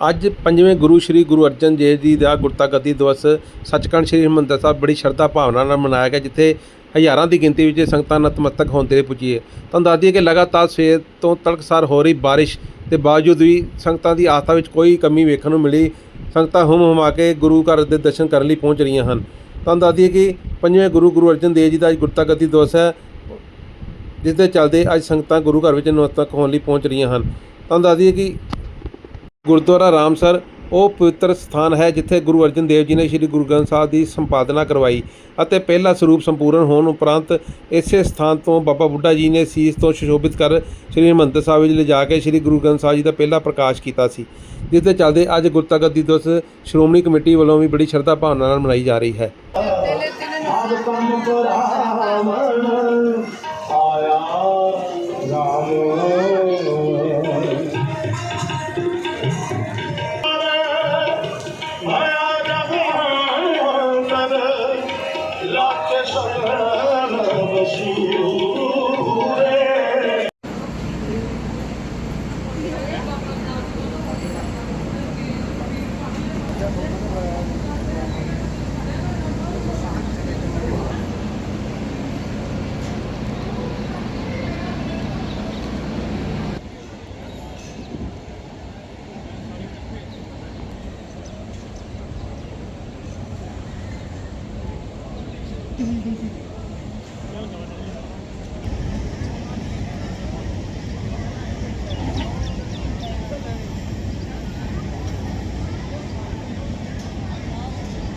ਅੱਜ ਪੰਜਵੇਂ ਗੁਰੂ ਸ੍ਰੀ ਗੁਰੂ ਅਰਜਨ ਦੇਵ ਜੀ ਦਾ ਗੁਰਤਾ ਦਿਵਸ ਸੱਚਖੰਡ ਸ੍ਰੀ ਹਰਿਮੰਦਰ ਸਾਹਿਬ ਬੜੀ ਸ਼ਰਧਾ ਭਾਵਨਾ ਨਾਲ ਮਨਾਇਆ ਗਿਆ, ਜਿੱਥੇ ਹਜ਼ਾਰਾਂ ਦੀ ਗਿਣਤੀ ਵਿੱਚ ਸੰਗਤਾਂ ਨਤਮਸਤਕ ਹੋਣ ਤੇ ਪੁੱਜੀ ਹੈ। ਤੁਹਾਨੂੰ ਦੱਸ ਦਈਏ ਕਿ ਲਗਾਤਾਰ ਸਵੇਰ ਤੋਂ ਤੜਕਸਾਰ ਹੋ ਰਹੀ ਬਾਰਿਸ਼ ਦੇ ਬਾਵਜੂਦ ਵੀ ਸੰਗਤਾਂ ਦੀ ਆਸਥਾ ਵਿੱਚ ਕੋਈ ਕਮੀ ਵੇਖਣ ਨੂੰ ਮਿਲੀ। ਸੰਗਤਾਂ ਹੁਮ ਹੁਮਾ ਕੇ ਗੁਰੂ ਘਰ ਦੇ ਦਰਸ਼ਨ ਕਰਨ ਲਈ ਪਹੁੰਚ ਰਹੀਆਂ ਹਨ। ਤੁਹਾਨੂੰ ਦੱਸ ਦਈਏ ਕਿ ਪੰਜਵੇਂ ਗੁਰੂ ਗੁਰੂ ਅਰਜਨ ਦੇਵ ਜੀ ਦਾ ਅੱਜ ਗੁਰਤਾ ਦਿਵਸ ਹੈ, ਜਿਸ ਦੇ ਚੱਲਦੇ ਅੱਜ ਸੰਗਤਾਂ ਗੁਰੂ ਘਰ ਵਿੱਚ ਨਤਮਸਤਕ ਹੋਣ ਲਈ ਪਹੁੰਚ ਰਹੀਆਂ ਹਨ। ਤੁਹਾਨੂੰ ਦੱਸ ਦਈਏ ਕਿ ਗੁਰਦੁਆਰਾ ਰਾਮਸਰ ਉਹ ਪਵਿੱਤਰ ਸਥਾਨ ਹੈ ਜਿੱਥੇ ਗੁਰੂ ਅਰਜਨ ਦੇਵ ਜੀ ਨੇ ਸ੍ਰੀ ਗੁਰੂ ਗ੍ਰੰਥ ਸਾਹਿਬ ਦੀ ਸੰਪਾਦਨਾ ਕਰਵਾਈ ਅਤੇ ਪਹਿਲਾ ਸਰੂਪ ਸੰਪੂਰਨ ਹੋਣ ਉਪਰੰਤ ਇਸੇ ਸਥਾਨ ਤੋਂ ਬਾਬਾ ਬੁੱਢਾ ਜੀ ਨੇ ਸੀਸ ਤੋਂ ਸੁਸ਼ੋਭਿਤ ਕਰ ਸ੍ਰੀ ਹਰਿਮੰਦਰ ਸਾਹਿਬ ਵਿੱਚ ਲਿਜਾ ਕੇ ਸ੍ਰੀ ਗੁਰੂ ਗ੍ਰੰਥ ਸਾਹਿਬ ਜੀ ਦਾ ਪਹਿਲਾ ਪ੍ਰਕਾਸ਼ ਕੀਤਾ ਸੀ ਜਿਸ ਦੇ ਚੱਲਦੇ ਅੱਜ ਗੁਰਤਾ ਦੀ ਦਿਵਸ ਸ਼੍ਰੋਮਣੀ ਕਮੇਟੀ ਵੱਲੋਂ ਵੀ ਬੜੀ ਸ਼ਰਧਾ ਭਾਵਨਾ ਨਾਲ ਮਨਾਈ ਜਾ ਰਹੀ ਹੈ। Mm-hmm.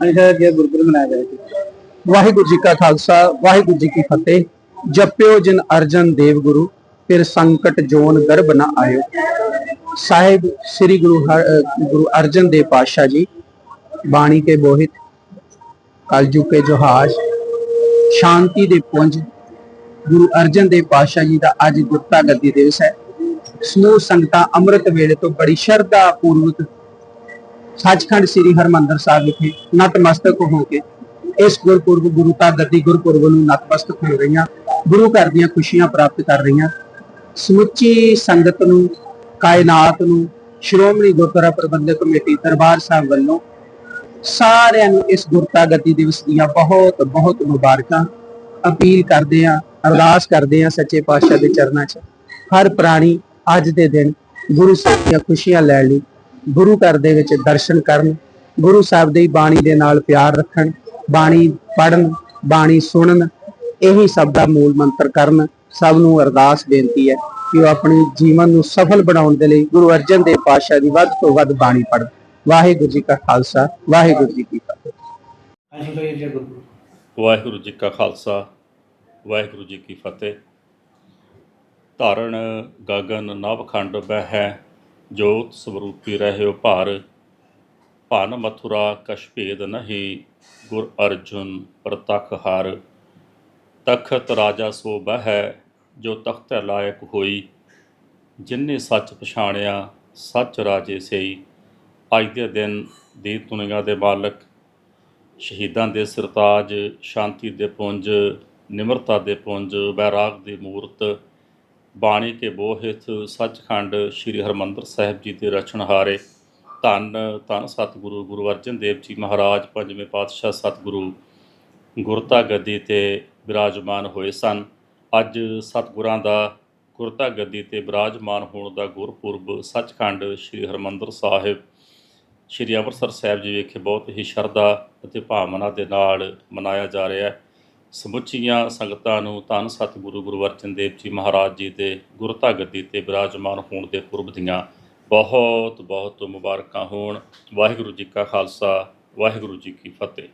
ਅੰਦਰ ਜੇ ਗੁਰਪੁਰਬ ਮਨਾਇਆ ਗਿਆ ਵਾਹਿਗੁਰੂ ਜੀ ਕਾ ਖਾਲਸਾ, ਵਾਹਿਗੁਰੂ ਜੀ ਕੀ ਫਤਿਹ। ਜਪਿਓ ਜਿਨ ਅਰਜਨ ਦੇਵ ਗੁਰੂ, ਫਿਰ ਸੰਕਟ ਜੋਨ ਗਰਭ ਨਾ ਆਇਓ। ਸਾਹਿਬ ਸ੍ਰੀ ਗੁਰੂ ਗੁਰੂ ਅਰਜਨ ਦੇਵ ਪਾਤਸ਼ਾਹ ਜੀ, ਬਾਣੀ ਕੇ ਬੋਹਿਤ, ਕਲਯੁਗ ਕੇ ਜੋਹਾਜ ਸ਼ਾਂਤੀ ਦੇ ਪੁੰਜ, ਗੁਰੂ ਅਰਜਨ ਦੇਵ ਪਾਤਸ਼ਾਹ ਜੀ ਦਾ ਅੱਜ ਗੁਰਤਾ ਗੱਦੀ ਦਿਵਸ ਹੈ। ਸਮੂਹ ਸੰਗਤਾਂ ਅੰਮ੍ਰਿਤ ਵੇਲੇ ਤੋਂ ਬੜੀ ਸ਼ਰਧਾ ਪੂਰਵਕ ਸੱਚਖੰਡ ਸ੍ਰੀ ਹਰਮੰਦਰ ਸਾਹਿਬ ਵਿਖੇ ਨਤਮਸਤਕ ਹੋ ਕੇ ਇਸ ਗੁਰਪੁਰਬ, ਗੁਰੂ ਤਾਂ ਗੱਦੀ ਗੁਰਪੁਰਬ ਨੂੰ ਨਤਮਸਤਕ ਹੋ ਰਹੀਆਂ, ਗੁਰੂ ਘਰ ਦੀਆਂ ਖੁਸ਼ੀਆਂ ਪ੍ਰਾਪਤ ਕਰ ਰਹੀਆਂ। ਸਮੁੱਚੀ ਸੰਗਤ ਨੂੰ, ਕਾਇਨਾਤ ਨੂੰ, ਸ਼੍ਰੋਮਣੀ ਗੁਰਦੁਆਰਾ ਪ੍ਰਬੰਧਕ ਕਮੇਟੀ ਦਰਬਾਰ ਸਾਹਿਬ ਵੱਲੋਂ ਸਾਰਿਆਂ ਨੂੰ ਇਸ ਗੁਰਤਾ ਗੱਦੀ ਦਿਵਸ ਦੀਆਂ ਬਹੁਤ ਬਹੁਤ ਮੁਬਾਰਕਾਂ ਅਪੀਲ ਕਰਦੇ ਆ ਅਰਦਾਸ ਕਰਦੇ ਆ ਸੱਚੇ ਪਾਤਸ਼ਾਹ ਦੇ ਚਰਨਾਂ 'ਚ। ਹਰ ਪ੍ਰਾਣੀ ਅੱਜ ਦੇ ਦਿਨ ਗੁਰੂ ਸਾਹਿਬ ਦੀਆਂ ਖੁਸ਼ੀਆਂ ਲੈਣ ਲਈ ਗੁਰੂ ਘਰ ਦੇ ਵਿੱਚ ਦਰਸ਼ਨ ਕਰਨ ਗੁਰੂ ਸਾਹਿਬ ਦੀ ਬਾਣੀ ਦੇ ਨਾਲ ਪਿਆਰ ਰੱਖਣ ਬਾਣੀ ਪੜਨ ਬਾਣੀ ਸੁਣਨ ਇਹੀ ਸਭ ਦਾ ਮੂਲ ਮੰਤਰ ਕਰਨ ਸਭ ਨੂੰ ਅਰਦਾਸ ਬੇਨਤੀ ਹੈ ਕਿ ਉਹ ਆਪਣੇ ਜੀਵਨ ਨੂੰ ਸਫਲ ਬਣਾਉਣ ਦੇ ਲਈ ਗੁਰੂ ਅਰਜਨ ਦੇਵ ਪਾਤਸ਼ਾਹ ਦੀ ਵੱਧ ਤੋਂ ਵੱਧ ਬਾਣੀ ਪੜ੍ਹਨ। ਵਾਹਿਗੁਰੂ ਜੀ ਕਾ ਖਾਲਸਾ ਵਾਹਿਗੁਰੂ ਜੀ ਕੀ ਫਤਿਹ। ਵਾਹਿਗੁਰੂ ਜੀ ਕਾ ਖਾਲਸਾ। ਵਾਹਿਗੁਰੂ ਜੀ ਕੀ ਫਤਿਹ। ਧਾਰਨ ਗਗਨ ਨਵਖੰਡ ਬਹਿ ਜੋਤ ਸਵਰੂਪੀ ਰਹਿਓ ਭਾਰ, ਭਨ ਮਥੁਰਾ ਕਛ ਭੇਦ ਨਹੀਂ, ਗੁਰ ਅਰਜੁਨ ਪ੍ਰਤਖ ਹਰ। ਤਖਤ ਰਾਜਾ ਸੋ ਬਹਿ, ਜੋ ਤਖਤ ਲਾਇਕ ਹੋਈ ਜਿਨਨੇ ਸੱਚ ਪਛਾਣਿਆ, ਸੱਚ ਰਾਜੇ ਸਈ ਅੱਜ ਦੇ ਦਿਨ ਦੀ ਦੁਨੀਆ ਦੇ ਮਾਲਕ, ਸ਼ਹੀਦਾਂ ਦੇ ਸਰਤਾਜ, ਸ਼ਾਂਤੀ ਦੇ ਪੁੰਜ, ਨਿਮਰਤਾ ਦੇ ਪੁੰਜ, ਬੈਰਾਗ ਦੀ ਮੂਰਤ ਬਾਣੀ ਕੇ ਬੋਹਿਤ ਸੱਚਖੰਡ ਸ੍ਰੀ ਹਰਮੰਦਰ ਸਾਹਿਬ ਜੀ ਦੇ ਰਚਨਹਾਰੇ ਧੰਨ ਧੰਨ ਸਤਿਗੁਰੂ ਗੁਰੂ ਅਰਜਨ ਦੇਵ ਜੀ ਮਹਾਰਾਜ, ਪੰਜਵੇਂ ਪਾਤਸ਼ਾਹ ਸਤਿਗੁਰੂ ਗੁਰਤਾ ਗੱਦੀ ਤੇ ਵਿਰਾਜਮਾਨ ਹੋਏ ਸਨ। ਅੱਜ ਸਤਿਗੁਰਾਂ ਦਾ ਗੁਰਤਾ ਗੱਦੀ ਤੇ ਵਿਰਾਜਮਾਨ ਹੋਣ ਦਾ ਗੁਰਪੁਰਬ ਸੱਚਖੰਡ ਸ੍ਰੀ ਹਰਮੰਦਰ ਸਾਹਿਬ, ਸ਼੍ਰੀ ਅੰਮ੍ਰਿਤਸਰ ਸਾਹਿਬ ਜੀ ਵਿਖੇ ਬਹੁਤ ਹੀ ਸ਼ਰਧਾ ਅਤੇ ਭਾਵਨਾ ਦੇ ਨਾਲ ਮਨਾਇਆ ਜਾ ਰਿਹਾ ਹੈ। ਸਮੁੱਚੀਆਂ ਸੰਗਤਾਂ ਨੂੰ ਧੰਨ ਸਤਿਗੁਰੂ ਗੁਰੂ ਅਰਜਨ ਦੇਵ ਜੀ ਮਹਾਰਾਜ ਜੀ ਦੇ ਗੁਰਤਾ ਗੱਦੀ ਤੇ ਬਿਰਾਜਮਾਨ ਹੋਣ ਦੇ ਪੁਰਬ ਦੀਆਂ ਬਹੁਤ ਬਹੁਤ ਮੁਬਾਰਕਾਂ ਹੋਣ। ਵਾਹਿਗੁਰੂ ਜੀ ਕਾ ਖਾਲਸਾ, ਵਾਹਿਗੁਰੂ ਜੀ ਕੀ ਫਤਿਹ।